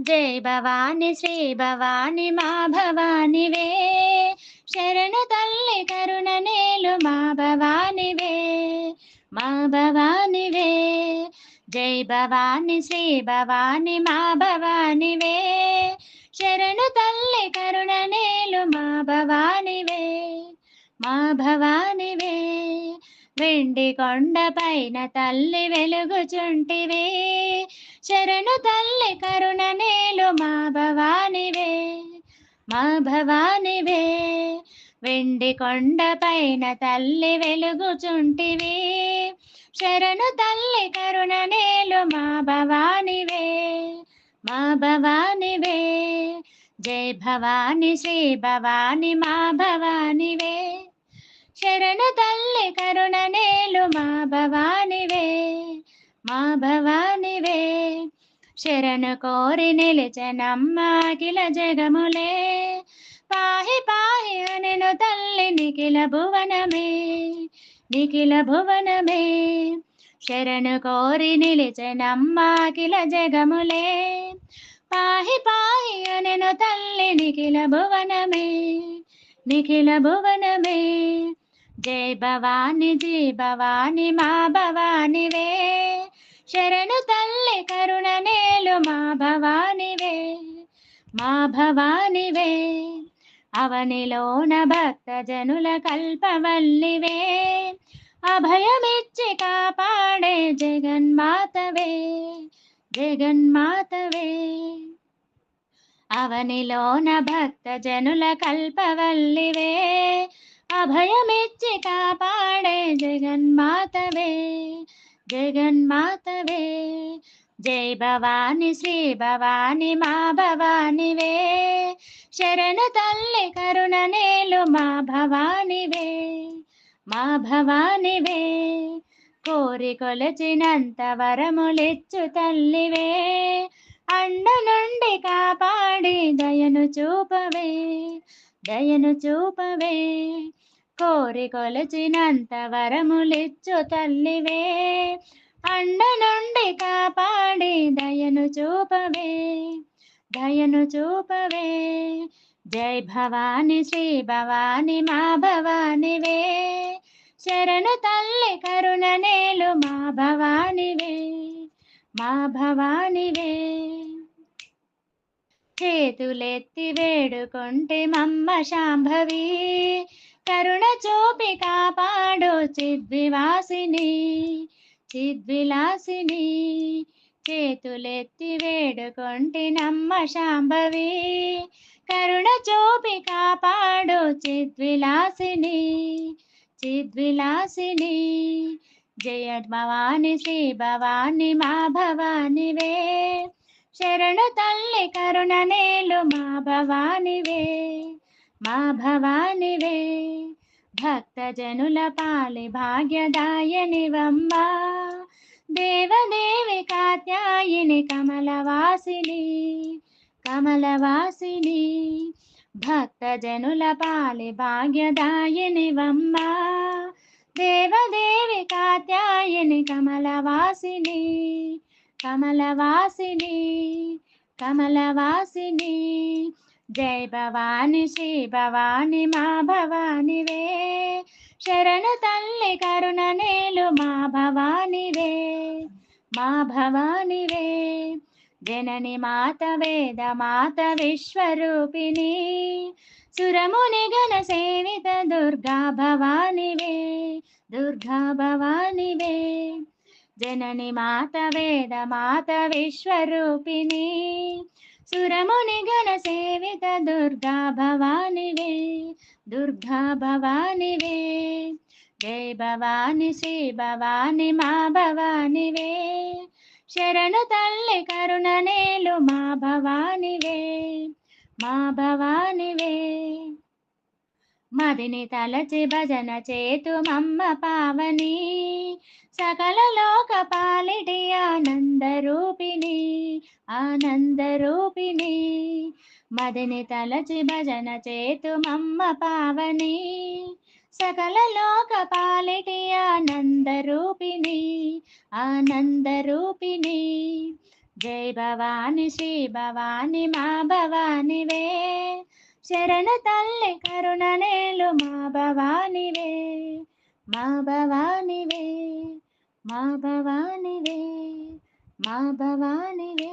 జై భవాని శ్రీ భవాని మా భవానివే. శరణు తల్లి కరుణ నేలు మా భవానివే. మా భవానివే. జై భవాని శ్రీ భవాని మా భవానివే. శరణు తల్లి కరుణ నేలు మా భవానివే. మా భవానివే. వెండి కొండ పైన తల్లి వెలుగుచుంటివే. శరణు తల్లి కరుణ నేలు మా భవానివే మా భవానివే. వెండి కొండ పైన తల్లి వెలుగుచుంటివి శరణు తల్లి కరుణ నేలు మా భవానివే మా భవానివే. జై భవాని శ్రీ భవాని మా భవానివే. శరణు తల్లి కరుణ నేలు మా భవానివే. మా భవానివే. శరణ కోరి నిలిచనమ్మాకిల జగములే. పాహి పాహి అనెను తల్లి నిఖిల భువనమే. నిఖిల భువనమే. శరణు కోరి నిలిచనమ్మాకిల జగములే. పాహి పాహి అనెను తల్లి నిఖిల భువనమే. నిఖిల భువనమే. జై భవాని జీ భవాని మా భవానివే. శరణు తల్లి కరుణ నేలు మా భవానివే మా భవానివే. అవనిలోన భక్త జనుల కల్పవల్లివే అభయమిచ్చి కాపాడే జగన్మాతవే జగన్మాతవే. అవనిలోన భక్త జనుల కల్పవల్లివే అభయమిచ్చి కాపాడే జగన్మాతవే. జగన్మాతవే జై భవాని శ్రీ భవాని మా భవానివే. శరణు తల్లి కరుణ నేలు మా భవానివే మా భవానివే. కోరి కొలచినంత వరములిచ్చు తల్లివే అండ నుండి కాపాడి దయను చూపవే దయను చూపవే. కోరి కొలచినంత వరములిచ్చు తల్లివే. అండ నుండి కాపాడి దయను చూపవే. దయను చూపవే. జై భవాని శ్రీ భవాని మా భవానివే. శరణు తల్లి కరుణ నేలు మా భవానివే. మా భవానివే. చేతులెత్తి వేడుకుంటే మమ్మ శాంభవి. కరుణ చూపి కాపాడు చిద్వివాసిని చిద్విలాసిని. చేతులెత్తి వేడుకుంటే నమ్మ శాంభవి కరుణ చూపి కాపాడు చిద్విలాసిని చిద్విలాసిని. జయ భవాని శ్రీ భవాని మా భవానివే. శరణు తల్లి కరుణ నేలు మా భవానివే. మా భవానివే భక్త జనుల పాలి భాగ్యదాయనివమ్మా. దేవదేవి కాత్యాయిని కమలవాసిని కమలవాసిని భక్త జనుల పాలి భాగ్యదాయనివమ్మా. దేవదేవి కాత్యాయని కమలవాసిని కమలవాసిని కమలవాసిని జయ భవాని శ్రీ భవాని మా భవానివే. శరణ తల్లి కరుణ నేలు మా భవానివే. మా భవానివే. జనని మాత వేద మాత విశ్వరూపిణి. సురముని గణ సేవిత దుర్గా భవానివే. దుర్గా భవానివే. జనని మాత వేద మాత విశ్వరూపిణి. సురముని గణ సేవిత దుర్గా భవానివే దుర్గా భవానివే జై భవాని శ్రీ భవాని మా భవానివే శరణు తల్లి కరుణ నేలు మా భవానివే మా భవానివే మదిని తలచి భజన చేతు మమ్మ పావని సకల లోక పాలిటి ఆనంద రూపిణి ఆనందరూపిణి. మదిని తలచి భజన చేతు మమ్మ పావని. సకల లోక పాలిటి ఆనందరూపిణి ఆనందరూపిణి. జై భవాని శ్రీ భవాని మా భవానివే. శరణ తల్లి కరుణ నేలు మా భవానివే. మా భవానివే మా భవానివే. మా భవానివే